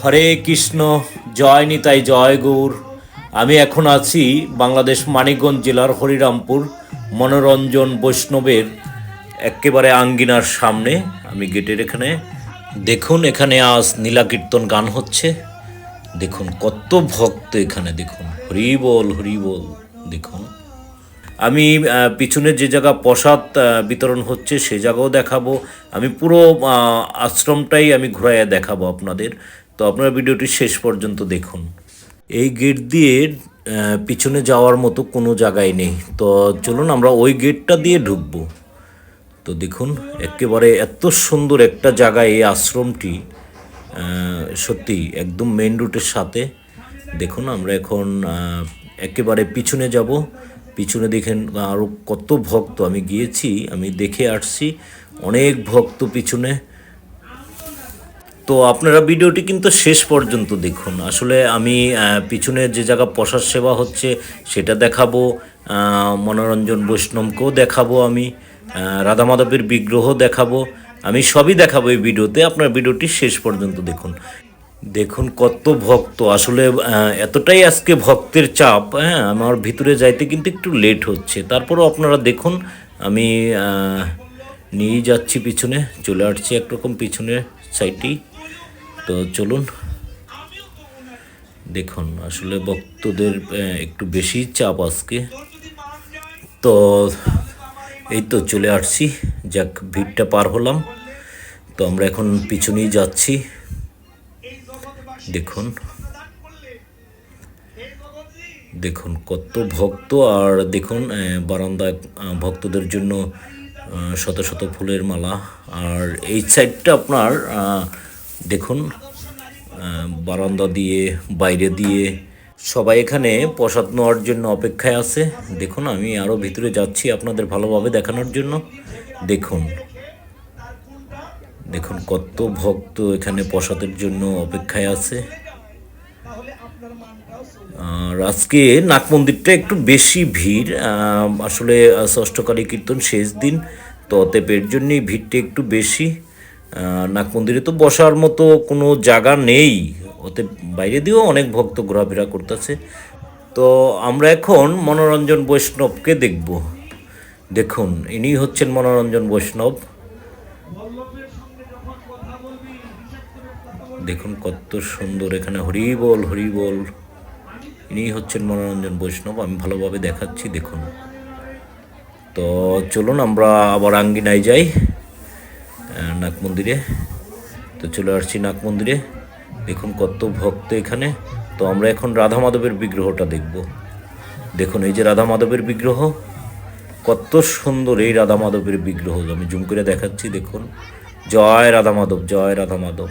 হরে কৃষ্ণ, জয় নিতাই জয় গৌর। আমি এখন আছি বাংলাদেশ মানিকগঞ্জ জেলার হরিরামপুর, মনোরঞ্জন বৈষ্ণবের একেবারে আঙ্গিনার সামনে। আমি গেটের এখানে। দেখুন, এখানে আজ নীলা কীর্তন গান হচ্ছে। দেখুন, কত ভক্ত এখানে, দেখুন। হরি বল হরি বল দেখুন। আমি পিছনে যে জায়গা প্রসাদ বিতরণ হচ্ছে, সে জায়গাও দেখাবো। আমি পুরো আশ্রমটাই আমি ঘুরাইয়া দেখাবো আপনাদের। তো আপনারা ভিডিওটি শেষ পর্যন্ত দেখুন। এই গেট দিয়ে পিছনে যাওয়ার মতো কোনো জায়গায় নেই। তো চলুন আমরা ওই গেটটা দিয়ে ঢুকবো। তো দেখুন, একেবারে এত সুন্দর একটা জায়গায় এই আশ্রমটি সত্যি একদম মেন রুটের সাথে। দেখুন, আমরা এখন একেবারে পিছনে যাব। পিছনে দেখেন আরও কত ভক্ত। আমি গিয়েছি, আমি দেখে আসছি, অনেক ভক্ত পিছনে। তো আপনারা ভিডিওটি কিন্তু শেষ পর্যন্ত দেখুন। আসলে আমি পিছনে যে জায়গা প্রসাদ সেবা হচ্ছে সেটা দেখাবো মনোরঞ্জন বৈষ্ণবকেও দেখাবো আমি রাধা মাধবের বিগ্রহ দেখাবো, আমি সবই দেখাবো এই ভিডিওতে, আপনার ভিডিওটি শেষ পর্যন্ত দেখুন। দেখুন কত ভক্ত, আসলে এতটাই আজকে ভক্তের চাপ হ্যাঁ আমার ভিতরে যাইতে কিন্তু একটু লেট হচ্ছে। তারপরেও আপনারা দেখুন, আমি নিয়ে যাচ্ছি পিছনে, চলে আসছি একরকম পিছনে সাইডটি তো চলুন, দেখুন, আসলে ভক্তদের একটু বেশি চাপ আজকে। তো এই তো চলে আসছি, যাক, ভিড়টা পার হলাম। তো আমরা এখন পিছনেই যাচ্ছি। দেখুন দেখুন, কত ভক্ত, আর দেখুন বারান্দায় ভক্তদের জন্য শত শত ফুলের মালা। আর এই সাইডটা আপনার দেখুন বারান্দা দিয়ে, বাইরে দিয়ে সবাই এখানে প্রসাদ নেওয়ার জন্য অপেক্ষায় আছে। দেখুন, আমি আরও ভিতরে যাচ্ছি আপনাদের ভালোভাবে দেখানোর জন্য। দেখুন দেখুন কত ভক্ত এখানে প্রসাদের জন্য অপেক্ষায় আছে। আর আজকে নাক মন্দিরটা একটু বেশি ভিড় আসলে ষষ্ঠকালী কীর্তন শেষ দিন, তো অতএব জন্যই ভিড়টা একটু বেশি। নাক মন্দিরে তো বসার মতো কোনো জায়গা নেই। ওতে বাইরে দিয়েও অনেক ভক্ত ঘোরাফেরা করতেছে। তো আমরা এখন মনোরঞ্জন বৈষ্ণবকে দেখব। দেখুন, ইনি হচ্ছেন মনোরঞ্জন বৈষ্ণব। দেখুন কত সুন্দর এখানে হরি বল হরি বল ইনি হচ্ছেন মনোরঞ্জন বৈষ্ণব, আমি ভালোভাবে দেখাচ্ছি, দেখুন। তো চলুন, আমরা আবার আঙ্গিনায় যাই। নাগ মন্দিরে তো চলে আসছি নাগ মন্দিরে দেখুন কত ভক্ত এখানে। তো আমরা এখন রাধা মাধবের বিগ্রহটা দেখব। দেখুন, এই যে রাধা মাধবের বিগ্রহ, কত সুন্দর এই রাধা মাধবের বিগ্রহ। আমি জুম করে দেখাচ্ছি, দেখুন। জয় রাধা মাধব জয় রাধা মাধব